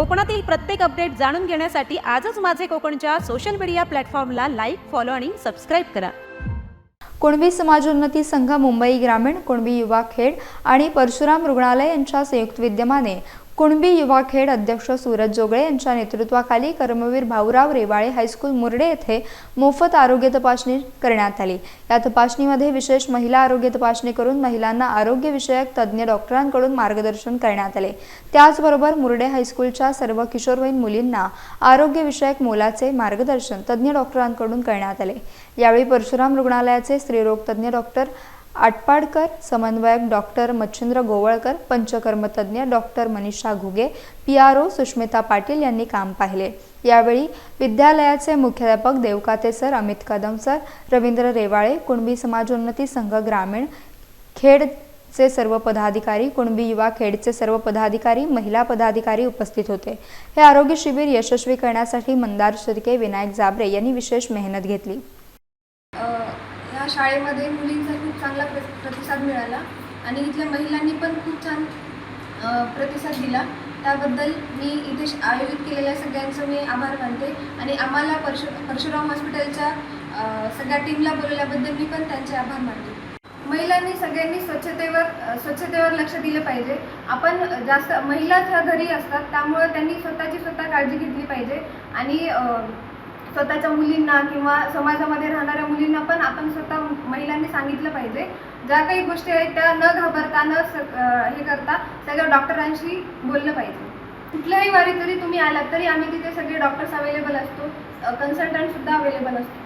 कोकणातील प्रत्येक अपडेट जाणून घेण्यासाठी आजच माझे कोकणच्या सोशल मीडिया प्लॅटफॉर्मला लाईक फॉलो आणि सबस्क्राईब करा. कुणबी समाजोन्नती संघ मुंबई ग्रामीण कुणबी युवा खेड आणि परशुराम रुग्णालय यांच्या संयुक्त विद्यमाने कुणबी युवा खेड अध्यक्ष सूरज जोगळे यांच्या नेतृत्वाखाली कर्मवीर भाऊराव रेवाळे हायस्कूल मुरडे येथे मोफत आरोग्य तपासणी करण्यात आली. या तपासणीमध्ये विशेष महिला आरोग्य तपासणी करून महिलांना आरोग्यविषयक तज्ज्ञ डॉक्टरांकडून मार्गदर्शन करण्यात आले. त्याचबरोबर मुरडे हायस्कूलच्या सर्व किशोरवयीन मुलींना आरोग्यविषयक मोलाचे मार्गदर्शन तज्ज्ञ डॉक्टरांकडून करण्यात आले. यावेळी परशुराम रुग्णालयाचे स्त्रीरोग तज्ज्ञ डॉक्टर आटपाडकर समन्वयक doctor Machhindra Govalkar पंचकर्मतज्ञ doctor Manisha Ghuge P R O Sushmita Patil यांनी काम पाहिले. यावेळी विद्यालयाचे मुख्याध्यापक देवकाते सर अमित कदम सर रवींद्र रेवाळे कुणबी समाजोन्नती संघ ग्रामीण खेडचे सर्व पदाधिकारी कुणबी युवा खेडचे सर्व पदाधिकारी महिला पदाधिकारी उपस्थित होते. हे आरोग्य शिबिर यशस्वी करण्यासाठी मंदार शिर्के विनायक जाबरे यांनी विशेष मेहनत घेतली. शाळेमध्ये मुलींचा खूप चांगला प्र प्रतिसाद मिळाला. आणि इथल्या महिलांनी पण खूप छान प्रतिसाद दिला. त्याबद्दल मी इथे श- आयोजित केलेल्या सगळ्यांचं मी आभार मानते. आणि आम्हाला परशु परशुराम हॉस्पिटलच्या सगळ्या टीमला बोलवल्याबद्दल मी पण त्यांचे आभार मानते. महिलांनी सगळ्यांनी स्वच्छतेवर स्वच्छतेवर लक्ष दिलं पाहिजे. आपण जास्त महिलाच ह्या घरी असतात त्यामुळे त्यांनी स्वतःची स्वतः काळजी घेतली पाहिजे. आणि स्वतःच्या मुलींना किंवा समाजामध्ये राहणाऱ्या मुलींना पण आपण स्वतः महिलांनी सांगितलं पाहिजे. ज्या काही गोष्टी आहेत त्या न घाबरता न हे करता सगळ्या डॉक्टरांशी बोललं पाहिजे. कुठल्याही वारी जरी तुम्ही आलात तरी आम्ही तिथे सगळे डॉक्टर्स अवेलेबल असतो. कन्सल्टंट सुद्धा अवेलेबल असतो.